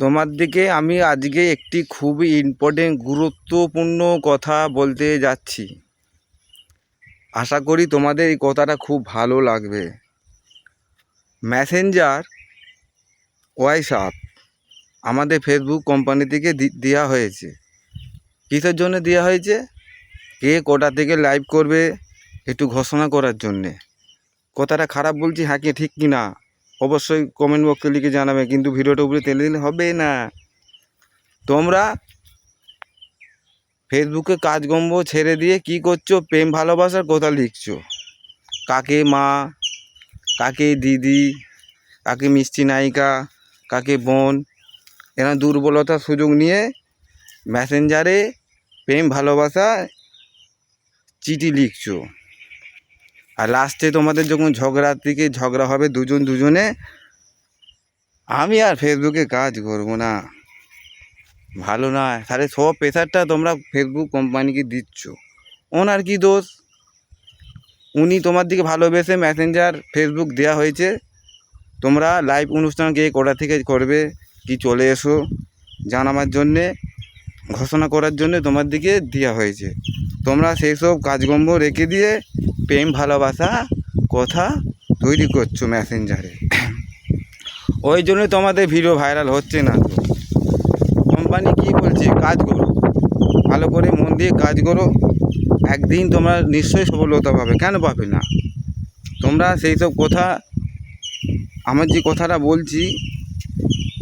তোমার দিকে আমি আজকে একটি খুবই ইম্পর্টেন্ট গুরুত্বপূর্ণ কথা বলতে যাচ্ছি। আশা করি তোমাদের এই কথাটা খুব ভালো লাগবে। মেসেঞ্জার হোয়াটসঅ্যাপ আমাদের ফেসবুক কোম্পানি থেকে দেওয়া হয়েছে। কিসের জন্য দেওয়া হয়েছে? কে কোটা থেকে লাইভ করবে একটু ঘোষণা করার জন্যে। কথাটা খারাপ বলছি হ্যাঁ কি ঠিক কি না অবশ্যই কমেন্ট বক্সে লিখে জানাবে, কিন্তু ভিডিওটা উপরে তেলে দিলে হবে না। তোমরা ফেসবুকে কাজকর্ম ছেড়ে দিয়ে কি করছ? প্রেম ভালোবাসার কথা লিখছো? কাকে মা, কাকে দিদি, কাকে মিষ্টি নায়িকা, কাকে বোন, এরা দুর্বলতার সুযোগ নিয়ে মেসেঞ্জারে প্রেম, ভালোবাসা চিঠি লিখছো। আর লাস্টে তোমাদের যখন ঝগড়ার দিকে ঝগড়া হবে দুজন দুজনে, আমি আর ফেসবুকে কাজ করব না। ভালো না। তাহলে সব প্রেশারটা তোমরা ফেসবুক কোম্পানিকে দিচ্ছ। ওনার কি দোষ? উনি তোমার দিকে ভালোবেসে মেসেঞ্জার ফেসবুক দেওয়া হয়েছে। তোমরা লাইভ অনুষ্ঠান কে কোটা থেকে করবে? কি চলে এসো? জানাবার জন্যে, ঘোষণা করার জন্য তোমার দিকে দেওয়া হয়েছে। তোমরা সেই সব কাজকর্ম রেখে দিয়ে প্রেম, ভালোবাসা কথা তৈরি করছ মেসেঞ্জারে ওই জন্য তোমাদের ভিডিও ভাইরাল হচ্ছে না কোম্পানি কি বলছে? কাজ করো। ভালো করে মন দিয়ে কাজ করো। একদিন তোমরা নিশ্চয়ই সফলতা পাবে। কেন পাবে না? তোমরা সেই সব কথা, আমার যে কথাটা বলছি,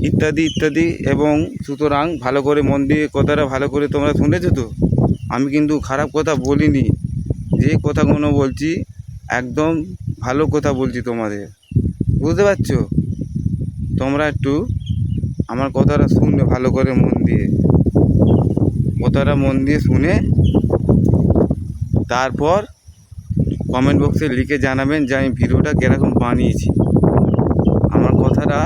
ইত্যাদি ইত্যাদি, এবং সুতরাং ভালো করে মন দিয়ে কথাটা ভালো করে তোমরা শুনেছো তো? আমি কিন্তু খারাপ কথা বলিনি। যে কথাগুলো বলছি, একদম ভালো কথা বলছি তোমাদের। বুঝতে পারছ? তোমরা একটু আমার কথাটা শুনবে ভালো করে মন দিয়ে। কথাটা মন দিয়ে শুনে তারপর কমেন্ট বক্সে লিখে জানাবেন যে আমি ভিডিওটা কীরকম বানিয়েছি। আমার কথাটা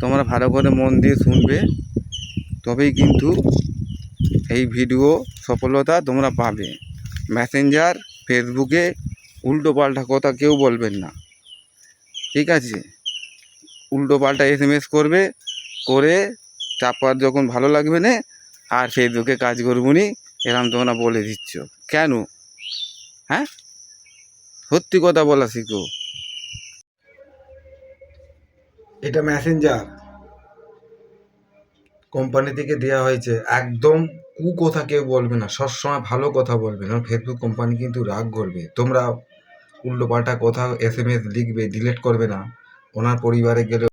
তোমরা ভালো করে মন দিয়ে শুনবে, তবেই কিন্তু এই ভিডিও সফলতা তোমরা পাবে। মেসেঞ্জার ফেসবুকে উল্টো পাল্টা কথা কেউ বলবেন না। ঠিক আছে? উল্টো পাল্টা এস এম এস করবে, করে চাপার যখন ভালো লাগবে না, আর ফেসবুকে কাজ করব নি, এরম তোমরা বলে দিচ্ছ। কেন? হ্যাঁ? সত্যি কথা বলা শিখো। এটা মেসেঞ্জার কোম্পানি থেকে দেওয়া হয়েছে, একদম কু কথা কেউ বলবে না, সবসময় ভালো কথা বলবে না ফেসবুক কোম্পানি কিন্তু রাগ করবে। তোমরা উল্টো পাল্টা কথা এস এম এস লিখবে ডিলেট করবে না। ওনার পরিবারে গেলে